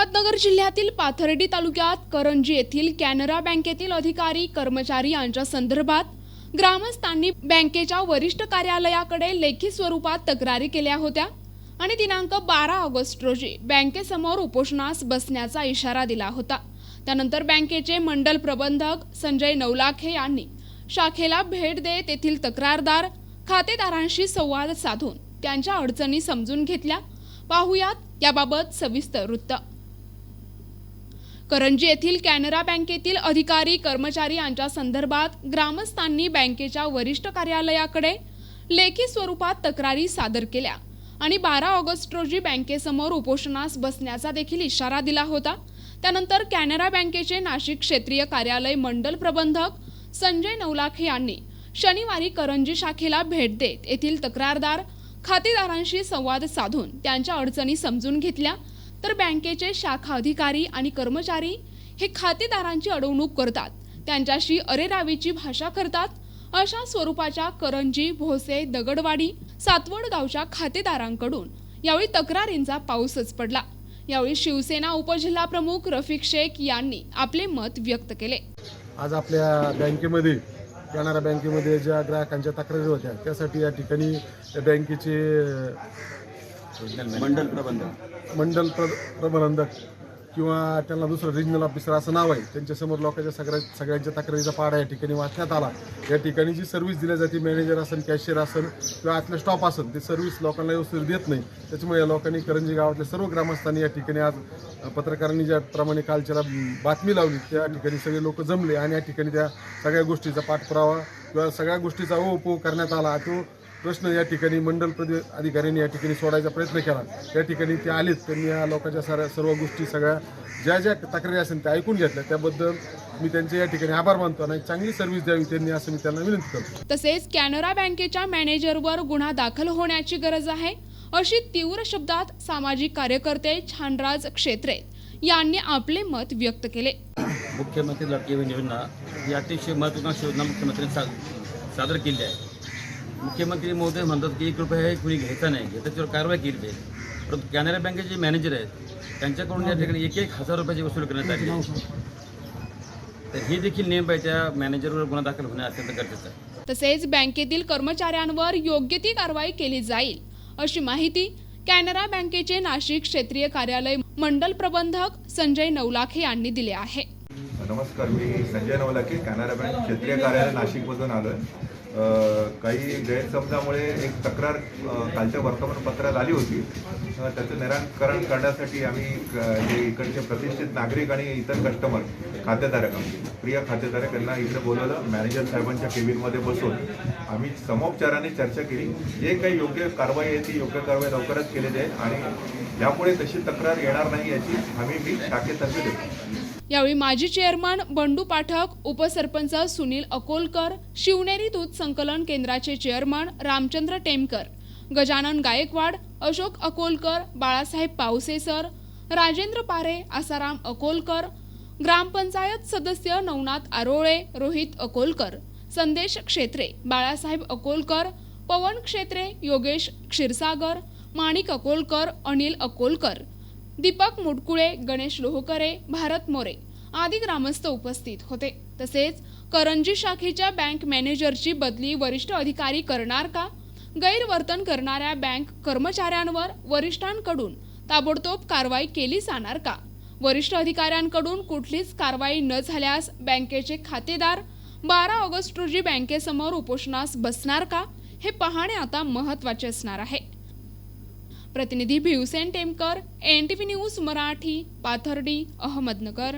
अहमदनगर जिल्ह्यातील पाथर्डी तालुक्यात करंजी येथील कॅनरा बँकेतील अधिकारी कर्मचारी यांच्या संदर्भात ग्रामस्थांनी बँकेच्या वरिष्ठ कार्यालयाकडे लेखी स्वरूपात तक्रारी केल्या होत्या आणि दिनांक बारा ऑगस्ट रोजी बँकेसमोर उपोषणास बसण्याचा इशारा दिला होता. त्यानंतर बँकेचे मंडल प्रबंधक संजय नवलाखे यांनी शाखेला भेट देत येथील तक्रारदार खातेदारांशी संवाद साधून त्यांच्या अडचणी समजून घेतल्या. पाहुयात याबाबत सविस्तर वृत्त. करंजी येथील कॅनरा बँकेतील अधिकारी कर्मचारी यांच्या संदर्भात ग्रामस्थांनी बँकेच्या वरिष्ठ कार्यालयाकडे लेखी स्वरूपात तक्रारी सादर केल्या आणि बारा ऑगस्ट रोजी बँकेसमोर उपोषणास बसण्याचा देखील इशारा दिला होता. त्यानंतर कॅनरा बँकेचे नाशिक क्षेत्रीय कार्यालय मंडल प्रबंधक संजय नवलाखे यांनी शनिवारी करंजी शाखेला भेट देत येथील तक्रारदार खातेदारांशी संवाद साधून त्यांच्या अडचणी समजून घेतल्या तर बँकेचे शाखा अधिकारी आणि कर्मचारी हे खातेदारांची अडवणूक करतात. त्यांच्याशी अरेरावीची भाषा करतात. अशा स्वरूपाच्या करंजी भोसे दगडवाडी सातवड गावच्या खातेदारांकडून यावेळी तक्रारींचा पाऊसच पडला. यावेळी शिवसेना उपजिल्हा प्रमुख रफिक शेख यांनी आपले मत व्यक्त केले. आज आपल्या बँकेमध्ये कॅनरा बँकेमध्ये ज्या ग्राहकांच्या तक्रारी होत्या त्यासाठी या ठिकाणी बँकेचे मंडल प्रबंधक. मंडल प्र प्रबंधक किंवा त्यांना दुसरं रिजनल ऑफिसर असं नाव आहे. त्यांच्यासमोर लोकांच्या सगळ्या सगळ्यांच्या तक्रारीचा पाडा या ठिकाणी वाचण्यात आला. या ठिकाणी जी सर्व्हिस दिली जाते मॅनेजर असेल कॅशियर असेल किंवा आतलं स्टॉप असेल ते सर्व्हिस लोकांना व्यवस्थित देत नाही. त्याच्यामुळे या लोकांनी करंजी गावातल्या सर्व ग्रामस्थांनी या ठिकाणी आज पत्रकारांनी ज्याप्रमाणे कालच्याला बातमी लावली त्या ठिकाणी सगळे लोक जमले आणि या ठिकाणी त्या सगळ्या गोष्टीचा पाठपुरावा किंवा सगळ्या गोष्टीचा ओपो करण्यात आला. तो प्रश्न या ठिकाणी मंडल प्रदे अधिकाऱ्यांनी या ठिकाणी सोडायचा प्रयत्न केला. त्या ठिकाणी ते आलेत. त्यांनी या लोकांच्या साऱ्या सर्व गोष्टी सगळ्या ज्या ज्या तक्रारी असेल त्या ऐकून घेतल्या. त्याबद्दल मी त्यांचे या ठिकाणी आभार मानतो आणि चांगली सर्व्हिस द्यावी त्यांनी असं मी त्यांना विनंती करतो. तसेच कॅनरा बँकेच्या मॅनेजरवर गुन्हा दाखल होण्याची गरज आहे. अशी तीव्र शब्दात सामाजिक कार्यकर्ते छानराज क्षेत्रेत यांनी आपले मत व्यक्त केले. मुख्यमंत्री लाडकी योजना ही अतिशय महत्त्वाकांक्षी योजना मुख्यमंत्र्यांनी सादर केली आहे. मुख्यमंत्री महोदय म्हणतात की एक रुपया हे कुणी घ्यायचा नाही. घ्यायचा त्याच्यावर कारवाई केली पाहिजे. परंतु कॅनरा बँकेचे जे मॅनेजर आहेत त्यांच्याकडून या ठिकाणी एक एक हजार रुपयाची वसूल करण्यात आली तर हे देखील नियम आहे त्या मॅनेजरवर गुन्हा दाखल होणे अत्यंत गरजेचं आहे. तसेच बँकेतील कर्मचाऱ्यांवर योग्य ती कारवाई केली जाईल अशी माहिती कॅनरा बँकेचे नाशिक क्षेत्रीय कार्यालय मंडल प्रबंधक संजय नवलाखे यांनी दिले आहे. नमस्कार मी संजय नवलाखे कॅनरा बँक क्षेत्रीय कार्यालय नाशिकमधून आलो आहे काही गैरसमजामुळे एक तक्रार कालच्या वर्तमानपत्रात आली होती. त्याचं निराकरण करण्यासाठी आम्ही जे इकडचे प्रतिष्ठित नागरिक आणि इतर कस्टमर खातेधारक आमचे प्रिय खातेधारक यांना इकडे बोलवलं. मॅनेजर साहेबांच्या केबिनमध्ये बसून आम्ही समोपचाराने चर्चा केली. जे काही योग्य कारवाई आहे ती योग्य कारवाई लवकरच केली जाईल आणि यापुढे तशी तक्रार येणार नाही याची हमी मी शाखेतर्फे देतो. यावेळी माजी चेअरमन बंडू पाठक उपसरपंच सुनील अकोलकर शिवनेरी दूध संकलन केंद्राचे चेअरमन रामचंद्र टेमकर गजानन गायकवाड अशोक अकोलकर बाळासाहेब पावसेसर राजेंद्र पारे आसाराम अकोलकर ग्रामपंचायत सदस्य नवनाथ आरोळे रोहित अकोलकर संदेश क्षेत्रे बाळासाहेब अकोलकर पवन क्षेत्रे योगेश क्षीरसागर माणिक अकोलकर अनिल अकोलकर दीपक मुटकुळे गणेश लोहकरे भारत मोरे आदी ग्रामस्थ उपस्थित होते. तसेच करंजी शाखेच्या बँक मॅनेजरची बदली वरिष्ठ अधिकारी करणार का? गैरवर्तन करणाऱ्या बँक कर्मचाऱ्यांवर वरिष्ठांकडून ताबडतोब कारवाई केली जाणार का? वरिष्ठ अधिकाऱ्यांकडून कुठलीच कारवाई न झाल्यास बँकेचे खातेदार बारा ऑगस्ट रोजी बँकेसमोर उपोषणास बसणार का? हे पाहणे आता महत्त्वाचे असणार आहे. प्रतिनिधी Bhivsen Temkar N T V news Marathi Pathardi Ahmednagar.